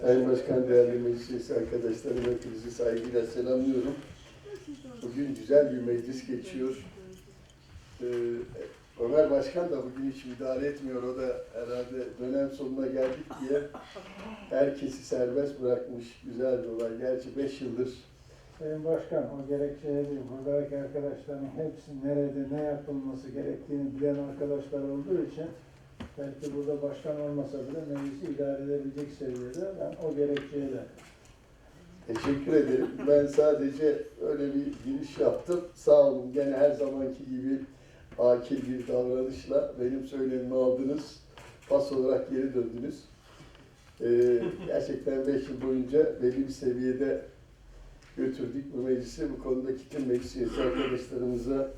Sayın Başkan, değerli meclis üyesi arkadaşlarım, hepinizi saygıyla selamlıyorum. Bugün güzel bir meclis geçiyor. Ee, Ömer Başkan da bugün hiç müdahale etmiyor. O da herhalde dönem sonuna geldik diye herkesi serbest bırakmış. Güzel bir olay. Gerçi beş yıldır Sayın Başkan, o gerekçeye değil, buradaki arkadaşların hepsi nerede ne yapılması gerektiğini bilen arkadaşlar olduğu için belki burada başkan olmasa bile meclisi idare edebilecek seviyede ben o gerekçeyle Teşekkür ederim. Ben sadece öyle bir giriş yaptım. Sağ olun. Gene her zamanki gibi akil bir davranışla benim söylemimi aldınız. Pas olarak geri döndünüz. Ee, gerçekten beş yıl boyunca belli bir seviyede götürdük bu meclisi. Bu konudaki tüm meclis üyesi arkadaşlarımıza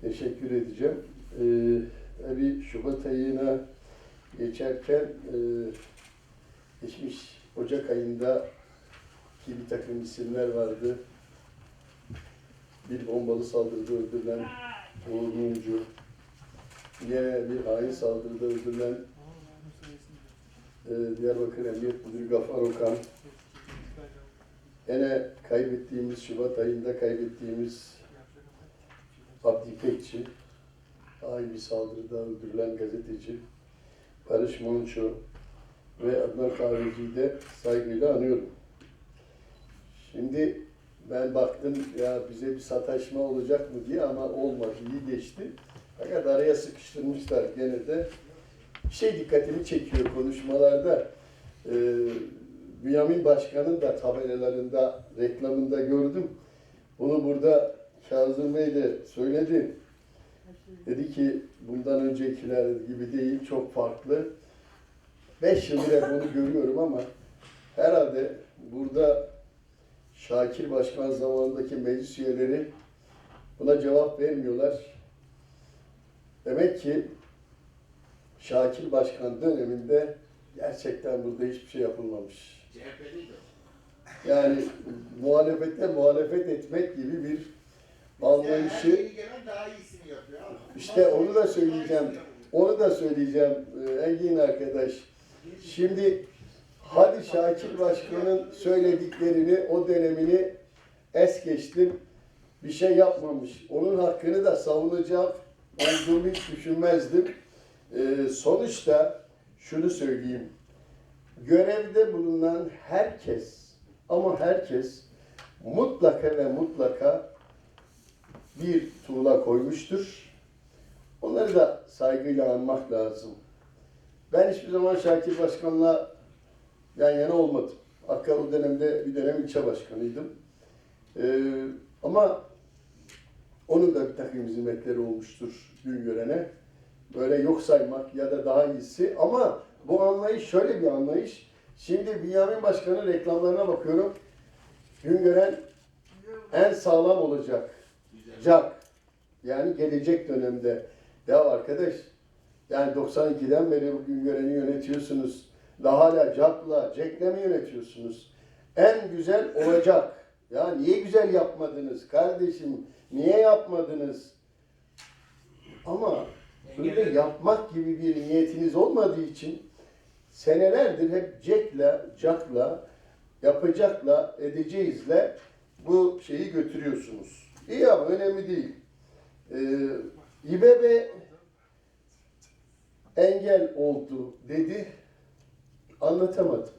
teşekkür edeceğim. Ee, tabii Şubat ayına geçerken e, geçmiş Ocak ayında ki bir takım isimler vardı. Bir bombalı saldırıda öldürülen Uğur Mumcu, yine bir hain saldırıda öldürülen e, Diyarbakır Emniyet Müdürü Gafar Okan, yine kaybettiğimiz Şubat ayında kaybettiğimiz Abdi İpekçi, bir saldırıda öldürülen gazeteci Barış Monço ve Adnan Kahveci'yi de saygıyla anıyorum. Şimdi ben baktım ya bize bir sataşma olacak mı diye ama olmadı, iyi geçti. Fakat araya sıkıştırmışlar gene de. Şey dikkatimi çekiyor konuşmalarda. Ee, Bünyamin Başkan'ın da tabelalarında, reklamında gördüm. Bunu burada Kazım Bey de söyledi. Dedi ki bundan öncekiler gibi değil, çok farklı. Beş yıldır hep bunu görüyorum ama herhalde burada Şakir Başkan zamanındaki meclis üyeleri buna cevap vermiyorlar. Demek ki Şakir Başkan döneminde gerçekten burada hiçbir şey yapılmamış. Yani muhalefette muhalefet etmek gibi bir anlayışı yeni gelen daha iyisini yapıyor. abi. İşte onu da söyleyeceğim. Onu da söyleyeceğim e, Engin arkadaş. Şimdi hadi Şakir Başkan'ın söylediklerini, o dönemini es geçtim. Bir şey yapmamış. Onun hakkını da savunacak olduğumu hiç düşünmezdim. E, sonuçta şunu söyleyeyim. Görevde bulunan herkes ama herkes mutlaka ve mutlaka bir tuğla koymuştur. Onları da saygıyla anmak lazım. Ben hiçbir zaman Şakir Başkan'la yan yana olmadım. Hatta o dönemde bir dönem ilçe başkanıydım. Ee, ama onun da bir takım hizmetleri olmuştur gün görene. Böyle yok saymak ya da daha iyisi. Ama bu anlayış şöyle bir anlayış. Şimdi Bünyamin Başkan'ın reklamlarına bakıyorum. Gün gören en sağlam olacak. Jack. Yani gelecek dönemde. Ya arkadaş yani 92'den beri bugün göreni yönetiyorsunuz. Daha hala Jack'la, Jack'le mi yönetiyorsunuz? En güzel olacak. Ya niye güzel yapmadınız kardeşim? Niye yapmadınız? Ama böyle yapmak gibi bir niyetiniz olmadığı için senelerdir hep Jack'la, Jack'la, yapacakla, edeceğizle bu şeyi götürüyorsunuz. İyi ama önemli değil. Ee, İBB engel oldu dedi. Anlatamadım.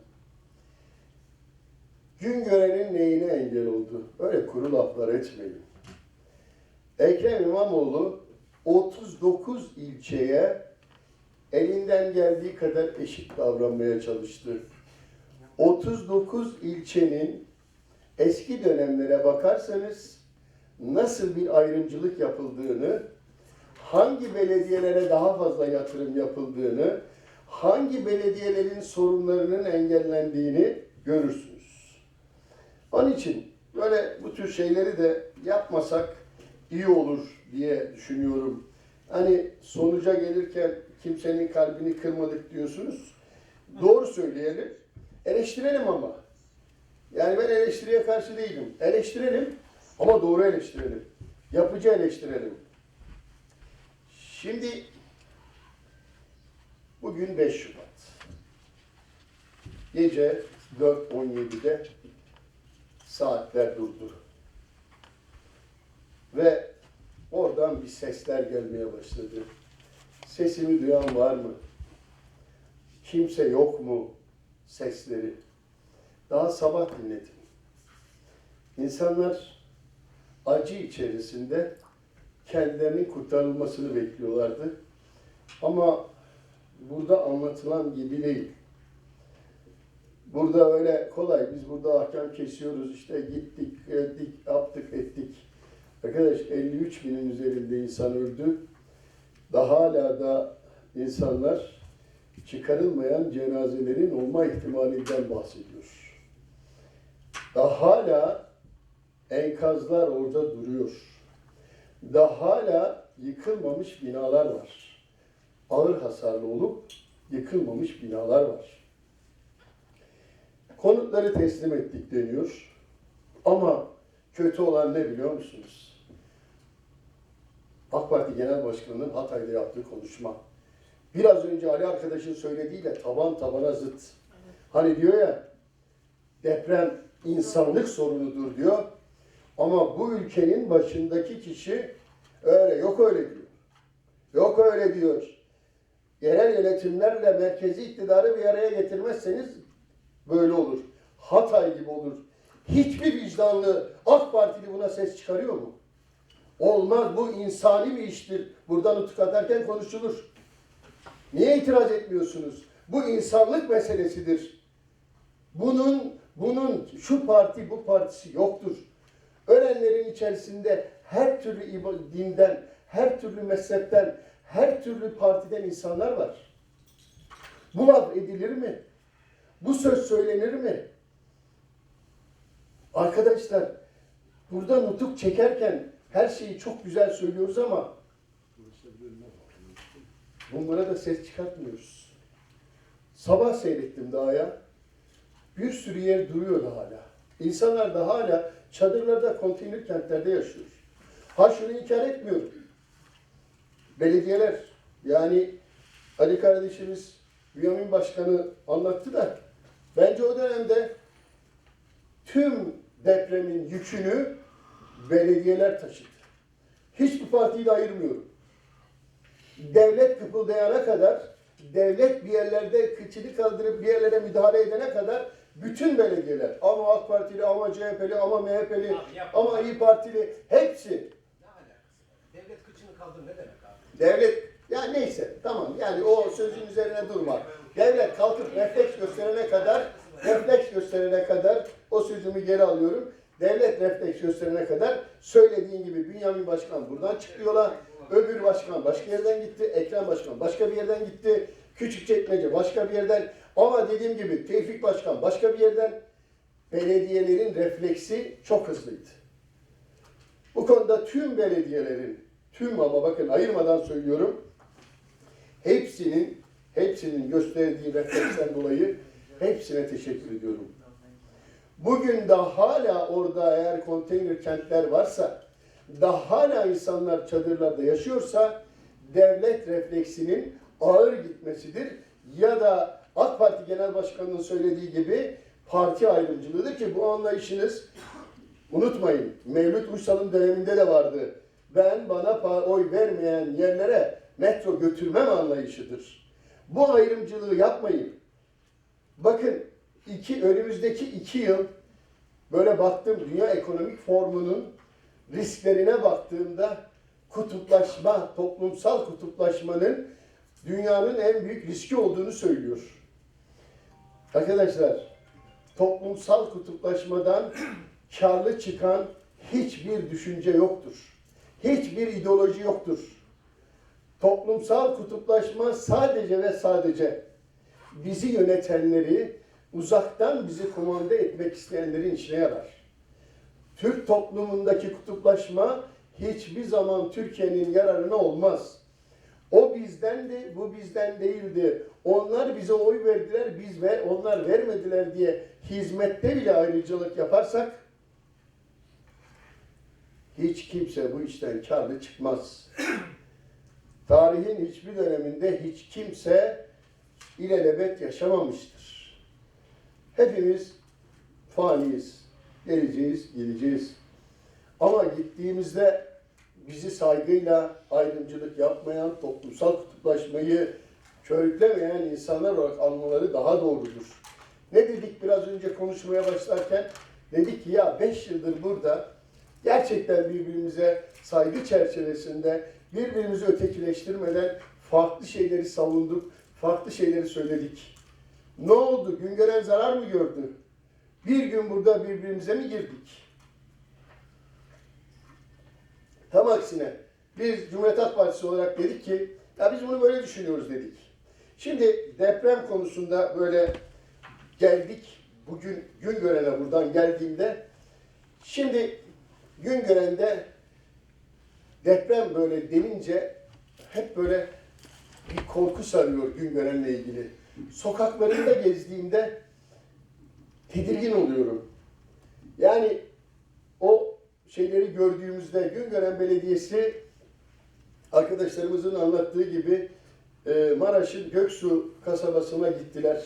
Gün görenin neyine engel oldu? Öyle kuru laflar etmeyin. Ekrem İmamoğlu 39 ilçeye elinden geldiği kadar eşit davranmaya çalıştı. 39 ilçenin eski dönemlere bakarsanız nasıl bir ayrımcılık yapıldığını, hangi belediyelere daha fazla yatırım yapıldığını, hangi belediyelerin sorunlarının engellendiğini görürsünüz. Onun için böyle bu tür şeyleri de yapmasak iyi olur diye düşünüyorum. Hani sonuca gelirken kimsenin kalbini kırmadık diyorsunuz. Doğru söyleyelim. Eleştirelim ama. Yani ben eleştiriye karşı değilim. Eleştirelim ama doğru eleştirelim. Yapıcı eleştirelim. Şimdi bugün 5 Şubat. gece 4.17'de saatler durdu. Ve oradan bir sesler gelmeye başladı. Sesimi duyan var mı? Kimse yok mu? Sesleri. Daha sabah dinledim. İnsanlar acı içerisinde kendilerinin kurtarılmasını bekliyorlardı. Ama burada anlatılan gibi değil. Burada öyle kolay. Biz burada ahkam kesiyoruz. işte gittik, ettik, yaptık, ettik. Arkadaş 53 binin üzerinde insan öldü. Daha hala da insanlar çıkarılmayan cenazelerin olma ihtimalinden bahsediyor. Daha hala enkazlar orada duruyor. Daha hala yıkılmamış binalar var. Ağır hasarlı olup yıkılmamış binalar var. Konutları teslim ettik deniyor. Ama kötü olan ne biliyor musunuz? AK Parti Genel Başkanı'nın Hatay'da yaptığı konuşma. Biraz önce Ali arkadaşın söylediğiyle taban tabana zıt. Hani diyor ya deprem insanlık sorunudur diyor. Ama bu ülkenin başındaki kişi öyle yok öyle diyor. Yok öyle diyor. Yerel yönetimlerle merkezi iktidarı bir araya getirmezseniz böyle olur. Hatay gibi olur. Hiçbir vicdanlı AK Partili buna ses çıkarıyor mu? Olmaz bu insani bir iştir. Buradan nutuk atarken konuşulur. Niye itiraz etmiyorsunuz? Bu insanlık meselesidir. Bunun bunun şu parti bu partisi yoktur. İçerisinde her türlü dinden, her türlü mezhepten, her türlü partiden insanlar var. Bu laf edilir mi? Bu söz söylenir mi? Arkadaşlar burada nutuk çekerken her şeyi çok güzel söylüyoruz ama bunlara da ses çıkartmıyoruz. Sabah seyrettim daha ya. Bir sürü yer duruyordu hala. İnsanlar da hala çadırlarda, konteyner kentlerde yaşıyor. Ha şunu inkar etmiyorum. Belediyeler yani Ali kardeşimiz Bünyamin Başkanı anlattı da bence o dönemde tüm depremin yükünü belediyeler taşıdı. Hiçbir partiyi de ayırmıyorum. Devlet kıpıldayana kadar, devlet bir yerlerde kıçını kaldırıp bir yerlere müdahale edene kadar bütün belediyeler, ama AK Partili, ama CHP'li, ama MHP'li, ama İyi Partili, hepsi Ne alakası var? Devlet kıçını kaldır ne demek abi? Devlet, ya neyse tamam yani o sözün üzerine durma. Devlet kalkıp refleks gösterene kadar, refleks gösterene kadar o sözümü geri alıyorum. Devlet refleks gösterene kadar söylediğin gibi Bünyamin Başkan buradan çıktı yola. Öbür başkan başka yerden gitti. Ekrem Başkan başka bir yerden gitti. Küçükçekmece başka bir yerden. Ama dediğim gibi Tevfik Başkan başka bir yerden. Belediyelerin refleksi çok hızlıydı. Bu konuda tüm belediyelerin, tüm ama bakın ayırmadan söylüyorum, hepsinin, hepsinin gösterdiği refleksten dolayı hepsine teşekkür ediyorum. Bugün de hala orada eğer konteyner kentler varsa, da hala insanlar çadırlarda yaşıyorsa, devlet refleksinin ağır gitmesidir. Ya da AK Parti Genel Başkanı'nın söylediği gibi parti ayrımcılığıdır ki bu anlayışınız Unutmayın, Mevlüt Uysal'ın döneminde de vardı. Ben bana oy vermeyen yerlere metro götürmem anlayışıdır. Bu ayrımcılığı yapmayın. Bakın iki, önümüzdeki iki yıl böyle baktım Dünya Ekonomik Formu'nun risklerine baktığımda kutuplaşma, toplumsal kutuplaşmanın dünyanın en büyük riski olduğunu söylüyor. Arkadaşlar, toplumsal kutuplaşmadan karlı çıkan hiçbir düşünce yoktur. Hiçbir ideoloji yoktur. Toplumsal kutuplaşma sadece ve sadece bizi yönetenleri, uzaktan bizi kumanda etmek isteyenlerin işine yarar. Türk toplumundaki kutuplaşma hiçbir zaman Türkiye'nin yararına olmaz. O bizdendi, bu bizden değildi. Onlar bize oy verdiler, biz ve onlar vermediler diye hizmette bile ayrıcalık yaparsak hiç kimse bu işten karlı çıkmaz. Tarihin hiçbir döneminde hiç kimse ilelebet yaşamamıştır. Hepimiz faniyiz. Geleceğiz, gideceğiz. Ama gittiğimizde bizi saygıyla ayrımcılık yapmayan, toplumsal kutuplaşmayı körüklemeyen insanlar olarak almaları daha doğrudur. Ne dedik biraz önce konuşmaya başlarken? Dedik ki ya 5 yıldır burada gerçekten birbirimize saygı çerçevesinde birbirimizi ötekileştirmeden farklı şeyleri savunduk, farklı şeyleri söyledik. Ne oldu? Güngören zarar mı gördü? Bir gün burada birbirimize mi girdik? Tam aksine biz Cumhuriyet Halk Partisi olarak dedik ki ya biz bunu böyle düşünüyoruz dedik. Şimdi deprem konusunda böyle geldik. Bugün Güngören'e buradan geldiğimde şimdi Güngören'de deprem böyle denince hep böyle bir korku sarıyor Güngören'le ilgili. Sokaklarında gezdiğimde tedirgin oluyorum. Yani şeyleri gördüğümüzde Güngören Belediyesi arkadaşlarımızın anlattığı gibi e, Maraş'ın Göksu kasabasına gittiler.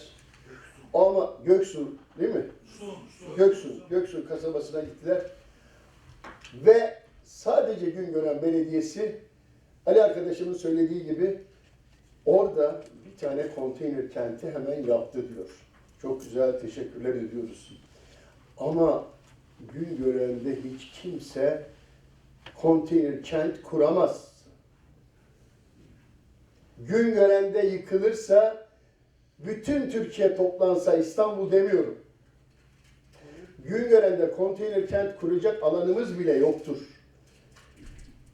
Ama Göksu değil mi? Göksu, Göksu kasabasına gittiler. Ve sadece Güngören Belediyesi Ali arkadaşımın söylediği gibi orada bir tane konteyner kenti hemen yaptı diyor. Çok güzel teşekkürler ediyoruz. Ama Güngören'de hiç kimse konteyner kent kuramaz. Güngören'de yıkılırsa bütün Türkiye toplansa İstanbul demiyorum. Güngören'de konteyner kent kuracak alanımız bile yoktur.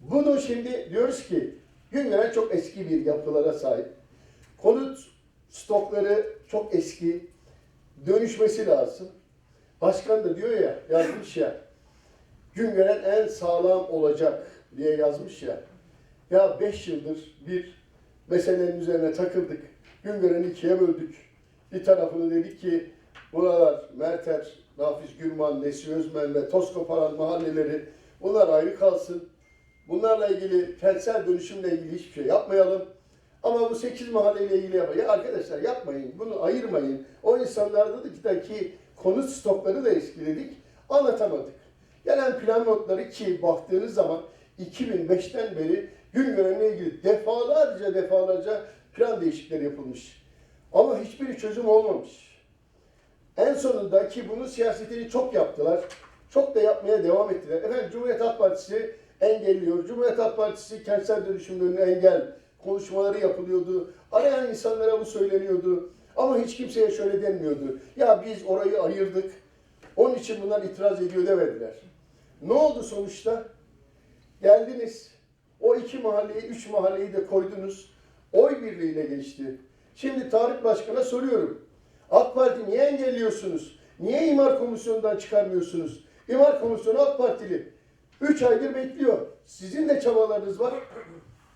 Bunu şimdi diyoruz ki Güngören çok eski bir yapılara sahip. Konut stokları çok eski. Dönüşmesi lazım. Başkan da diyor ya, yazmış ya. Güngören en sağlam olacak diye yazmış ya. Ya beş yıldır bir meselenin üzerine takıldık. Güngören'i ikiye böldük. Bir tarafını dedik ki buralar Merter, Nafiz Gürman, Nesi Özmen ve Toskoparan mahalleleri bunlar ayrı kalsın. Bunlarla ilgili kentsel dönüşümle ilgili hiçbir şey yapmayalım. Ama bu 8 mahalleyle ilgili yapmayın. Ya arkadaşlar yapmayın, bunu ayırmayın. O insanlardaki konut stokları da eskiledik, anlatamadık. Gelen plan notları ki baktığınız zaman 2005'ten beri Güngören'le ilgili defalarca defalarca plan değişiklikleri yapılmış. Ama hiçbiri çözüm olmamış. En sonunda ki bunun siyasetini çok yaptılar. Çok da yapmaya devam ettiler. Efendim Cumhuriyet Halk Partisi engelliyor. Cumhuriyet Halk Partisi kentsel dönüşümlerine engel konuşmaları yapılıyordu. Arayan insanlara bu söyleniyordu. Ama hiç kimseye şöyle denmiyordu. Ya biz orayı ayırdık. Onun için bunlar itiraz ediyor demediler. Ne oldu sonuçta? Geldiniz. O iki mahalleyi, üç mahalleyi de koydunuz. Oy birliğiyle geçti. Şimdi Tarık Başkan'a soruyorum. AK Parti niye engelliyorsunuz? Niye imar komisyonundan çıkarmıyorsunuz? İmar komisyonu AK Partili. Üç aydır bekliyor. Sizin de çabalarınız var.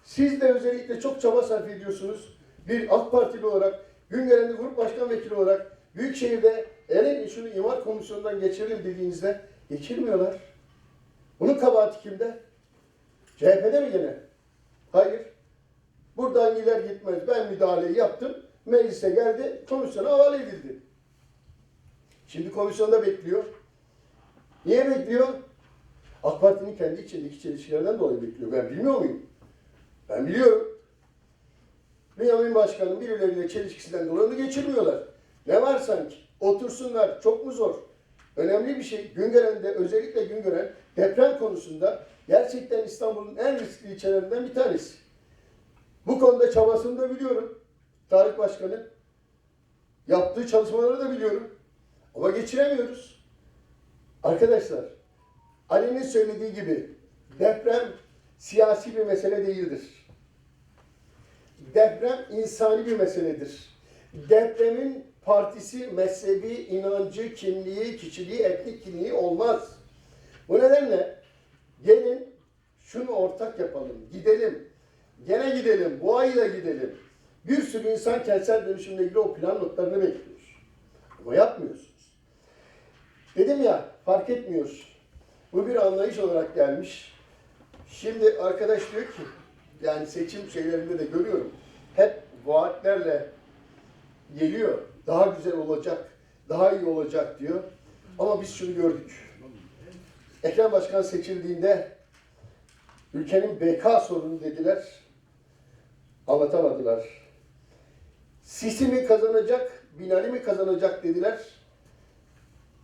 Siz de özellikle çok çaba sarf ediyorsunuz. Bir AK Partili olarak, Güngören'de grup başkan vekili olarak Büyükşehir'de elin şunu imar komisyonundan geçirelim dediğinizde geçirmiyorlar. Bunun kabahati kimde? CHP'de mi gene? Hayır. Buradan gider gitmez ben müdahaleyi yaptım. Meclise geldi, komisyona havale edildi. Şimdi komisyonda bekliyor. Niye bekliyor? AK Parti'nin kendi içindeki çelişkilerden dolayı bekliyor. Ben bilmiyor muyum? Ben biliyorum. Bünyamin Başkan'ın birileriyle çelişkisinden dolayı onu geçirmiyorlar. Ne var sanki? Otursunlar. Çok mu zor? Önemli bir şey. Güngören'de özellikle Güngören deprem konusunda gerçekten İstanbul'un en riskli ilçelerinden bir tanesi. Bu konuda çabasını da biliyorum. Tarık Başkan'ın yaptığı çalışmaları da biliyorum. Ama geçiremiyoruz. Arkadaşlar, Ali'nin söylediği gibi deprem siyasi bir mesele değildir. Deprem insani bir meseledir. Depremin partisi, mezhebi, inancı, kimliği, kişiliği, etnik kimliği olmaz. Bu nedenle gelin şunu ortak yapalım, gidelim. Gene gidelim, bu ay da gidelim. Bir sürü insan kentsel dönüşümle ilgili o plan notlarını bekliyor. Ama yapmıyorsunuz. Dedim ya, fark etmiyor. Bu bir anlayış olarak gelmiş. Şimdi arkadaş diyor ki, yani seçim şeylerinde de görüyorum. Hep vaatlerle geliyor. Daha güzel olacak, daha iyi olacak diyor. Ama biz şunu gördük. Ekrem Başkan seçildiğinde ülkenin BK sorunu dediler. Anlatamadılar. Sisi mi kazanacak, Binali mi kazanacak dediler.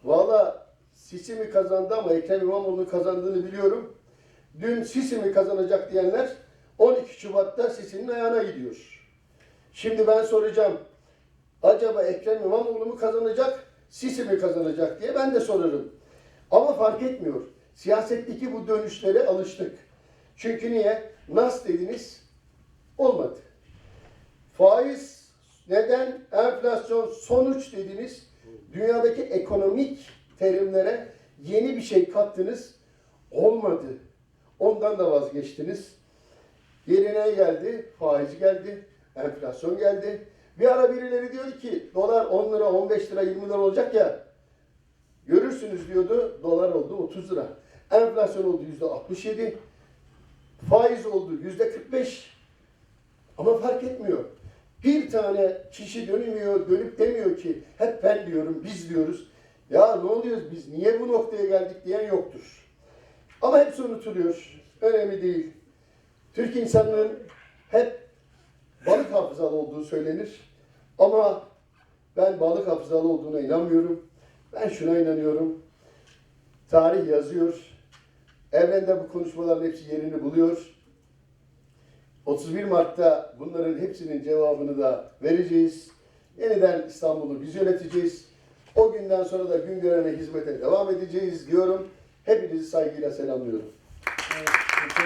Valla Sisi mi kazandı ama Ekrem İmamoğlu'nun kazandığını biliyorum. Dün Sisi mi kazanacak diyenler 12 Şubat'ta Sisi'nin ayağına gidiyor. Şimdi ben soracağım. Acaba Ekrem İmamoğlu mu kazanacak, Sisi mi kazanacak diye ben de sorarım. Ama fark etmiyor. Siyasetteki bu dönüşlere alıştık. Çünkü niye? Nas dediniz, olmadı. Faiz neden? Enflasyon sonuç dediniz. Dünyadaki ekonomik terimlere yeni bir şey kattınız. Olmadı. Ondan da vazgeçtiniz. Yerine geldi, faiz geldi, enflasyon geldi. Bir ara birileri diyor ki dolar 10 lira, 15 lira, 20 lira olacak ya. Görürsünüz diyordu. Dolar oldu 30 lira. Enflasyon oldu yüzde 67. Faiz oldu yüzde 45. Ama fark etmiyor. Bir tane kişi dönmüyor, dönüp demiyor ki hep ben diyorum, biz diyoruz. Ya ne oluyoruz biz, niye bu noktaya geldik diyen yoktur. Ama hepsi unutuluyor. Önemli değil. Türk insanının hep balık hafızalı olduğu söylenir. Ama ben balık hafızalı olduğuna inanmıyorum. Ben şuna inanıyorum. Tarih yazıyor. Evrende bu konuşmaların hepsi yerini buluyor. 31 Mart'ta bunların hepsinin cevabını da vereceğiz. Yeniden İstanbul'u biz yöneteceğiz. O günden sonra da gün görene hizmete devam edeceğiz diyorum. Hepinizi saygıyla selamlıyorum. Evet.